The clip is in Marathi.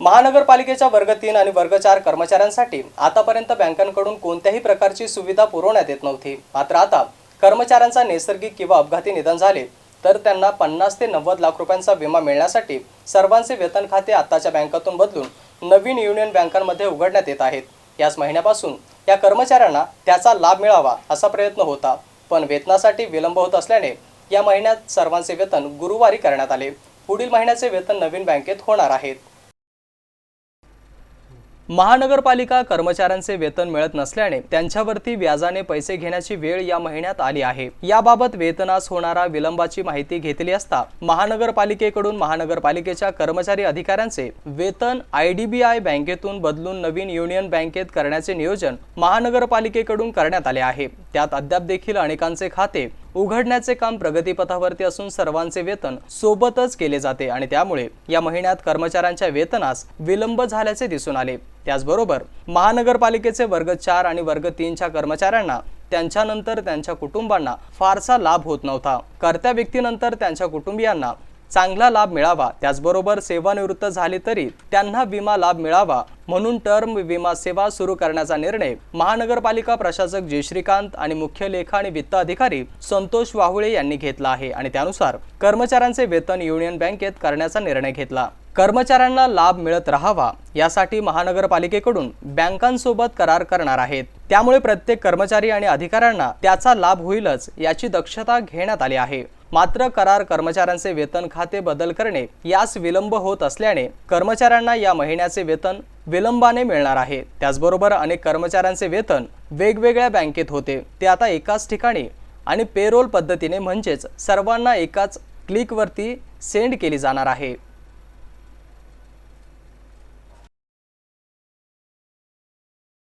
महानगरपालिकेच्या वर्ग तीन आणि वर्ग चार कर्मचाऱ्यांसाठी आतापर्यंत बँकांकडून कोणत्याही प्रकारची सुविधा पुरवण्यात येत नव्हती. मात्र आता कर्मचाऱ्यांचा नैसर्गिक किंवा अपघाती निधन झाले तर त्यांना पन्नास ते नव्वद लाख रुपयांचा विमा मिळण्यासाठी सर्वांचे वेतन खाते आताच्या बँकातून बदलून नवीन युनियन बँकांमध्ये उघडण्यात येत आहेत. याच महिन्यापासून या कर्मचाऱ्यांना त्याचा लाभ मिळावा असा प्रयत्न होता पण वेतनासाठी विलंब होत असल्याने या महिन्यात सर्वांचे वेतन गुरुवारी करण्यात आले. पुढील महिन्याचे वेतन नवीन बँकेत होणार आहेत. महानगरपालिका कर्मचाऱ्यांचे वेतन मिळत नसल्याने त्यांच्यावरती व्याजाने पैसे घेण्याची वेळ या महिन्यात आली आहे. याबाबत वेतनास होणारा विलंबाची माहिती घेतली असता महानगरपालिकेकडून महानगरपालिकेच्या कर्मचारी अधिकाऱ्यांचे वेतन आय डी बी आय बँकेतून बदलून नवीन युनियन बँकेत करण्याचे नियोजन महानगरपालिकेकडून करण्यात आले आहे. त्यात अद्याप देखील अनेकांचे खाते उघडण्याचे काम प्रगतीपथावरती असून सर्वांचे वेतन सोबतच केले जाते आणि त्यामुळे या महिन्यात कर्मचाऱ्यांच्या वेतनास विलंब झाल्याचे दिसून आले. त्याचबरोबर महानगरपालिकेचे वर्ग चार आणि वर्ग तीनच्या कर्मचाऱ्यांना त्यांच्यानंतर त्यांच्या कुटुंबांना फारसा लाभ होत नव्हता. कर्त्या व्यक्तीनंतर त्यांच्या कुटुंबियांना चांगला लाभ मिळावा त्याचबरोबर सेवानिवृत्त झाले तरी त्यांना विमा लाभ मिळावा म्हणून टर्म विमा सेवा सुरू करण्याचा निर्णय महानगरपालिका प्रशासक जय श्रीकांत आणि मुख्य लेखा आणि वित्त अधिकारी संतोष वाहुळे यांनी घेतला आहे आणि त्यानुसार कर्मचाऱ्यांचे वेतन युनियन बँकेत करण्याचा निर्णय घेतला. कर्मचाऱ्यांना लाभ मिळत राहावा यासाठी महानगरपालिकेकडून बँकांसोबत करार करणार आहेत. त्यामुळे प्रत्येक कर्मचारी आणि अधिकाऱ्यांना त्याचा लाभ होईलच याची दक्षता घेण्यात आली आहे. मात्र करार कर्मचाऱ्यांचे वेतन खाते बदल करणे यास विलंब होत असल्याने कर्मचाऱ्यांना या महिन्याचे वेतन विलंबाने मिळणार आहे. त्याचबरोबर अनेक कर्मचाऱ्यांचे वेतन वेगवेगळ्या बँकेत होते. ते आता एकाच ठिकाणी आणि पेरोल पद्धतीने म्हणजेच सर्वांना एकाच क्लिकवरती सेंड केली जाणार आहे.